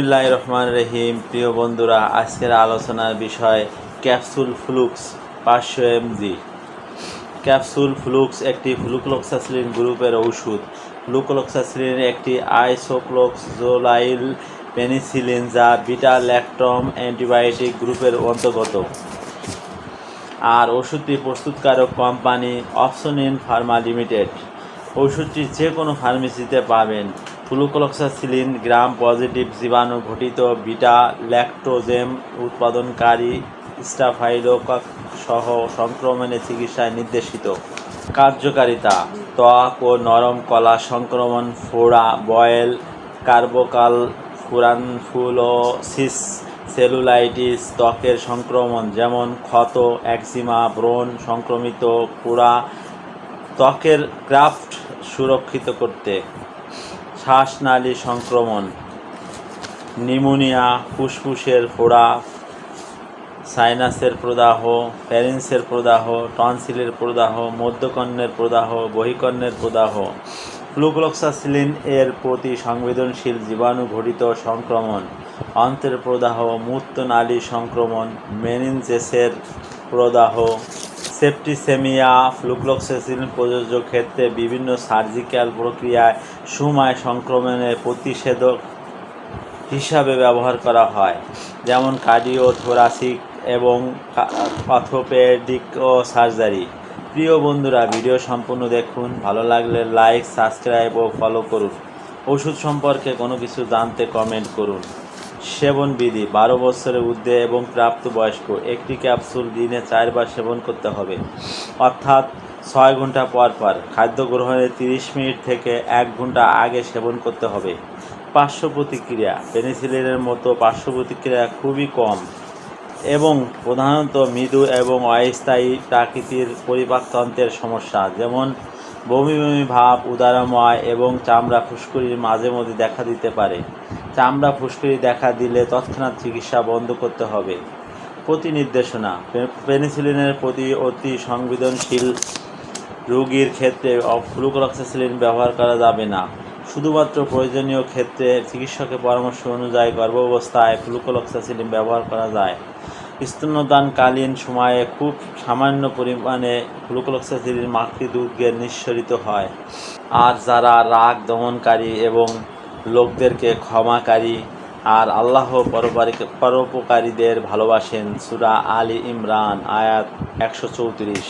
বিসমিল্লাহ রহমান রহিম। প্রিয় বন্ধুরা, আজকের আলোচনার বিষয় ক্যাপসুল ফ্লুক্স পাঁচশো এমজি। ক্যাপসুল ফ্লুক্স একটি ফ্লুক্লোক্সাসিলিন গ্রুপের ঔষধ ফ্লুক্লোক্সাসিলিন একটি আইসোক্লোক্সোলাইল পেনিসিলিন যা বিটা ল্যাকটম অ্যান্টিবায়োটিক গ্রুপের অন্তর্গত। আর ওষুধটি প্রস্তুতকারক কোম্পানি অপশনিন ফার্মা লিমিটেড। ওষুধটি যে কোনো ফার্মেসিতে পাবেন। ফ্লুকলক্সাসিলিন গ্রাম পজিটিভ জীবাণু ঘটিত, বিটা, ল্যাকটোজেম উৎপাদনকারী স্টাফাইলোকক সহ সংক্রমণের চিকিৎসায় নির্দেশিত। কার্যকারিতা, ত্বক ও নরম কলা সংক্রমণ, ফোড়া, বয়েল, কার্বোকাল, ফুরানফুলোসিস, সেলুলাইটিস, ত্বকের সংক্রমণ যেমন ক্ষত, একজিমা, ব্রণ সংক্রমিত, পোড়া, ত্বকের ক্রাফট সুরক্ষিত করতে। শ্বাসনালী সংক্রমণ, নিমোনিয়া, ফুসফুসের ফোড়া, সাইনাসের প্রদাহ, প্যারেন্সের প্রদাহ, টনসিলের প্রদাহ, মধ্যকর্ণের প্রদাহ, বহিকর্ণের প্রদাহ। ফ্লুক্লোক্সাসিলিন এর প্রতি সংবেদনশীল জীবাণু ঘটিত সংক্রমণ, অন্ত্রের প্রদাহ, মূত্রনালী সংক্রমণ, মেনিনজেসের প্রদাহ সেপ্টিসেমিয়া ফ্লুক্লোক্সাসিলিন প্রযোজ্য ক্ষেত্রে বিভিন্ন সার্জিক্যাল প্রক্রিয়ায় সুমায় সংক্রমণের প্রতিষেধক হিসাবে ব্যবহার করা হয়, যেমন কার্ডিও থোরাসিক এবং অর্থোপেডিক ও সার্জারি। প্রিয় বন্ধুরা, ভিডিও সম্পূর্ণ দেখুন, ভালো লাগলে লাইক, সাবস্ক্রাইব ও ফলো করুন। ওষুধ সম্পর্কে কোনো কিছু জানতে কমেন্ট করুন। সেবন বিধি বারো বছরের ঊর্ধ্বে এবং প্রাপ্তবয়স্ক একটি ক্যাপসুল দিনে চারবার সেবন করতে হবে। অর্থাৎ ছয় ঘণ্টা পর পর। খাদ্য গ্রহণের তিরিশ মিনিট থেকে এক ঘণ্টা আগে সেবন করতে হবে। পার্শ্ব প্রতিক্রিয়া। পেনিসিলিনের মতো পার্শ্ব প্রতিক্রিয়া খুবই কম এবং প্রধানত মৃদু এবং অস্থায়ী প্রাকৃতির পরিপাকতন্ত্রের সমস্যা, যেমন বমি বমি ভাব, উদারময় এবং চামড়া ফুসকুড়ির মাঝে মধ্যে দেখা দিতে পারে। চামড়া ফুসকুড়ি দেখা দিলে তৎক্ষণাৎ চিকিৎসা বন্ধ করতে হবে। প্রতি নির্দেশনা পেনিসিলিনের প্রতি অতি সংবেদনশীল রোগীর ক্ষেত্রে ফ্লুক্লক্সাসিলিন ব্যবহার করা যাবে না। শুধুমাত্র প্রয়োজনীয় ক্ষেত্রে চিকিৎসকের পরামর্শ অনুযায়ী গর্ভাবস্থায় ফ্লুক্লক্সাসিলিন ব্যবহার করা যায়। স্তন্যদানকালীন সময়ে খুব সামান্য পরিমাণে ফ্লুক্লক্সাসিলিন মাতৃদুগ্ধে নিঃসরিত হয়। আর যারা রাগ দমনকারী এবং লোকদেরকে ক্ষমাকারী আর আল্লাহ পরোপকারীদের ভালোবাসেন, সুরা আলী ইমরান, আয়াত একশো চৌত্রিশ।